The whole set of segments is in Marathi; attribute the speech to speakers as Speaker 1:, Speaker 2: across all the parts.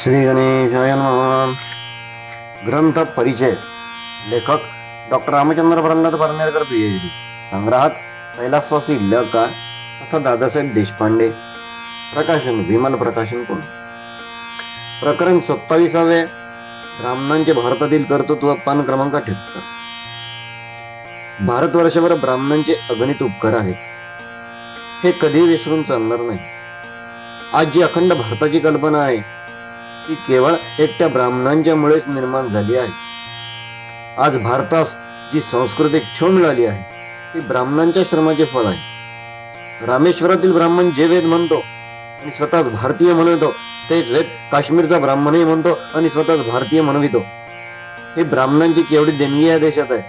Speaker 1: श्री गणेशाय ग्रंथ परिचय. लेखक doctor Ramchandra Pralhad Parnerkar P H D संग्रहात कैलासवासी ल का तथा दादासाहेब देशपांडे. प्रकाशन विमल प्रकाशन कोण? प्रकरण सत्ताविसावे. ब्राह्मणांचे भारतातील कर्तृत्व पान क्रमांक अठ्याहत्तर. भारतवर्षभर ब्राह्मणांचे अगणित उपकार आहेत. हे कधी विसरून चालणार नाही. आज जी अखंड भारताची कल्पना आहे ती केवळ एकट्या ब्राह्मणांच्या मुळेच निर्माण झाली आहे. आज भारतास जी सांस्कृतिक ठेव मिळाली आहे ती ब्राह्मणांच्या श्रमाचे फळ आहे. रामेश्वरातील ब्राह्मण जे वेद म्हणतो आणि स्वतःच भारतीय म्हणवितो तेच वेद काश्मीरचा ब्राह्मणही म्हणतो आणि स्वतःच भारतीय म्हणवितो. ही ब्राह्मणांची केवढी देणगी या देशात आहे.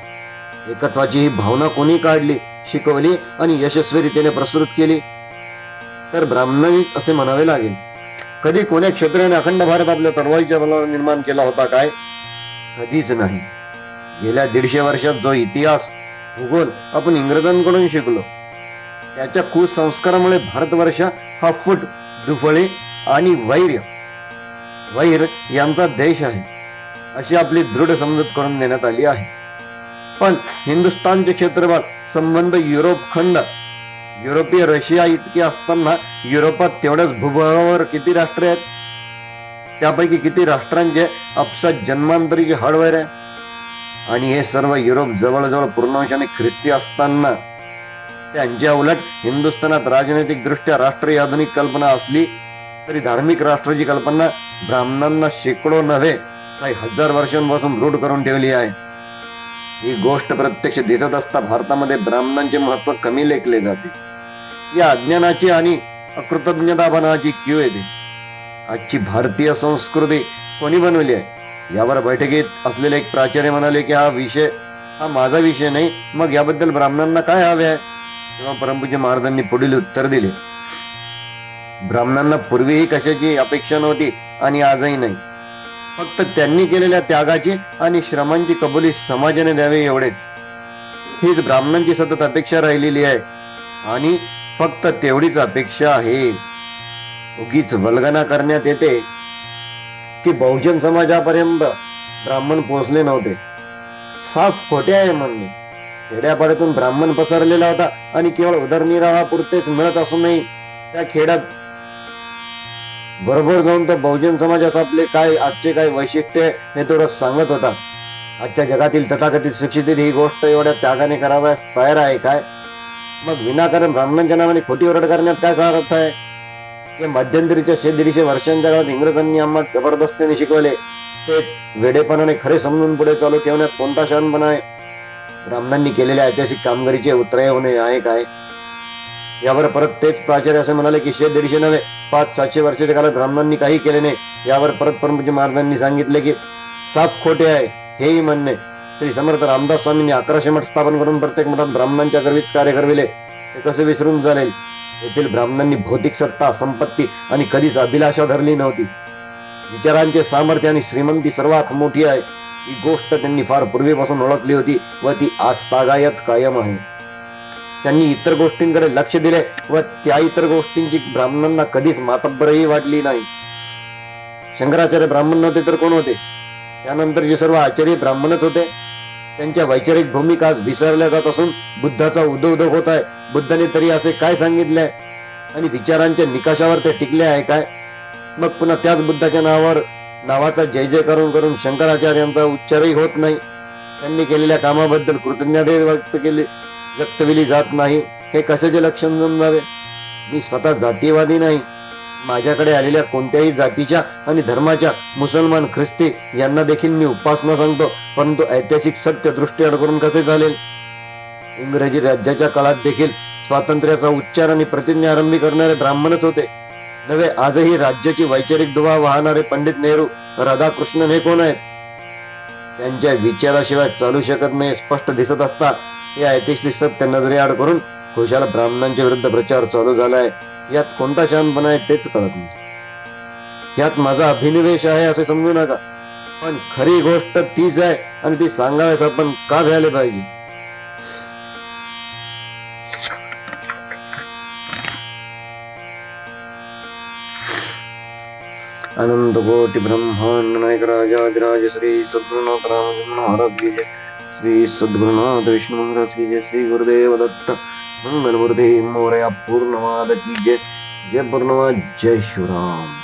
Speaker 1: एकत्वाची ही भावना कोणी काढली शिकवली आणि यशस्वीरित्याने प्रस्तुत केली? तर ब्राह्मणांनी असे म्हणावे लागेल. कधी कोण्या क्षेत्राने अखंड भारत आपल्या तलवारीच्या बलावर निर्माण केला होता काय? कधीच नाही. गेल्या दीडशे वर्षात जो इतिहास भूगोल आपण इंग्रजांकडून शिकलो त्याच्या कुसंस्कारामुळे भारतवर्ष हा फुट दुफळे आणि वैर्य वैर यांचा देश आहे अशी आपली दृढ समजूत करून देण्यात आली आहे. पण हिंदुस्थानचे क्षेत्रफळ संबंध युरोप खंड युरोपीय रशिया इतकी असताना युरोपात तेवढ्याच भूभागावर किती राष्ट्र आहेत? त्यापैकी किती राष्ट्रांचे अपसात जन्मांतरीचे हार्डवेअर आहे? आणि हे सर्व युरोप जवळजवळ पूर्णांशाने ख्रिस्ती असताना त्यांच्या उलट हिंदुस्थानात राजनैतिकदृष्ट्या राष्ट्रीय आधुनिक कल्पना असली तरी धार्मिक राष्ट्राची कल्पना ब्राह्मणांना शेकडो नव्हे काही हजार वर्षांपासून रूढ करून ठेवली आहे. ही गोष्ट प्रत्यक्ष दिसत असता भारतामध्ये ब्राह्मणांचे महत्त्व कमी लेखले जाते. या अज्ञानाची आणि अकृतज्ञतापणाची क्यू येते आजची भारतीय संस्कृती कोणी बनवली आहे? यावर बैठकीत असलेले एक प्राचार्य म्हणाले की हा विषय हा माझा विषय नाही मग याबद्दल ब्राह्मणांना काय हवे आहे? तेव्हा परमपूज्य महाराजांनी पुढील उत्तर दिले. ब्राह्मणांना पूर्वीही कशाची अपेक्षा नव्हती आणि आजही नाही. फक्त त्यांनी केलेल्या त्यागाची आणि श्रमांची कबुली समाजाने द्यावे एवढेच. हीच ब्राह्मणांची सतत अपेक्षा राहिलेली आहे. आणि फक्त तेवढीच अपेक्षा आहे. उगीच वल्गना करण्यात येते. की बहुजन समाजापर्यंत ब्राह्मण पोहोचले नव्हते. साफ खोटे आहे म्हणणे. खेड्यापाड्यातून ब्राह्मण पसरलेला होता आणि केवळ उदरनिर्वाहापुरतेच मिळत असूनही त्या खेड्यात बरोबर जाऊन तो बहुजन समाजात आपले काय आजचे काय वैशिष्ट्य हे तो सांगत होता. आजच्या जगातील तथाकथित शिक्षित ही गोष्ट एवढ्या त्यागाने कराव्यास तयार आहे काय? मग विनाकारण ब्राह्मणांच्या नावाने खोटी ओरड करण्यात काय सार अर्थ आहे? हे मध्यंतरीच्या शे दीडशे वर्षांच्या काळात इंग्रजांनी आम्हाला जबरदस्तीने शिकवले. तेच वेडेपणाने खरे समजून पुढे चालू ठेवण्यात कोणता शहाणपणा आहे? ब्राह्मणांनी केलेल्या ऐतिहासिक कामगिरीचे उत्तरे होणे आहे काय? यावर परत तेच प्राचार्य असे म्हणाले की शे दीडशे नव्हे पाच सातशे वर्षाच्या काळात ब्राह्मणांनी काही केले नाही. यावर परत परमपूज्य महाराजांनी सांगितले की साफ खोटे आहे हेही म्हणणे श्री समर्थ रामदास स्वामींनी अकराशे मठ स्थापन करून प्रत्येक मठात ब्राह्मणांच्या गर्वीच कार्य करविले. हे कसे विसरून चालेल? येथील ब्राह्मणांनी भौतिक सत्ता संपत्ती आणि कधीच अभिलाषा धरली नव्हती. विचारांचे सामर्थ्य आणि श्रीमंती सर्वात मोठी आहे. ही गोष्ट त्यांनी फार पूर्वीपासून ओळखली होती व ती आज तागायत कायम आहे. त्यांनी इतर गोष्टींकडे लक्ष दिले व त्या इतर गोष्टींची ब्राह्मणांना कधीच मातब्बरही वाटली नाही. शंकराचार्य ब्राह्मण नव्हते तर कोण होते? त्यानंतर जे सर्व आचार्य ब्राह्मणच होते. त्यांच्या वैचारिक भूमिका आज विसरल्या जात असून बुद्धाचा उदोउदक होत आहे. बुद्धाने तरी असे काय सांगितले? आणि विचारांच्या निकषावर ते टिकले आहे काय? मग पुन्हा त्याच बुद्धाच्या नावावर नावाचा जय जय करून करून शंकराचार्यांचा उच्चारही होत नाही. त्यांनी केलेल्या कामाबद्दल कृतज्ञता व्यक्त केली व्यक्तविली जात नाही. हे कशाचे लक्षण समजावे? मी स्वतः जातीयवादी नाही. माझ्याकडे आलेल्या कोणत्याही जातीच्या आणि धर्माच्या मुसलमान ख्रिस्ती यांना देखील मी उपासना सांगतो परंतु ऐतिहासिक सत्य दृष्टी करून कसे चालेल? इंग्रजी राज्याच्या काळात देखील स्वातंत्र्याचा उच्चार आणि प्रतिज्ञा आरंभी करणारे ब्राह्मणच होते. नव्हे आजही राज्याची वैचारिक दुवा वाहणारे पंडित नेहरू राधाकृष्णन हे कोण आहेत? त्यांच्या विचाराशिवाय चालू शकत नाही स्पष्ट दिसत असता हे ऐतिहासिक सत्य नजरेआड करून खुशाल ब्राह्मणांच्या विरुद्ध प्रचार चालू झालाय. यात कोणता शहाणपणा आहे तेच कळत नाही. यात माझा अभिनिवेश आहे असे समजू नका. पण खरी गोष्ट तीच आहे आणि ती सांगाव्यास आपण का घ्यायला पाहिजे? अनंत कोटि ब्रह्मांड नायक राजाधिराज श्री सद्गुरुनाथ रामचंद्र महाराज की जय श्री सद्गुरुनाथ विष्णु महाराज की जय श्री गुरुदेव दत्त मंगल मूर्ति मोरया पूर्णवाद की जय जय पूर्णवाद जय शिवराम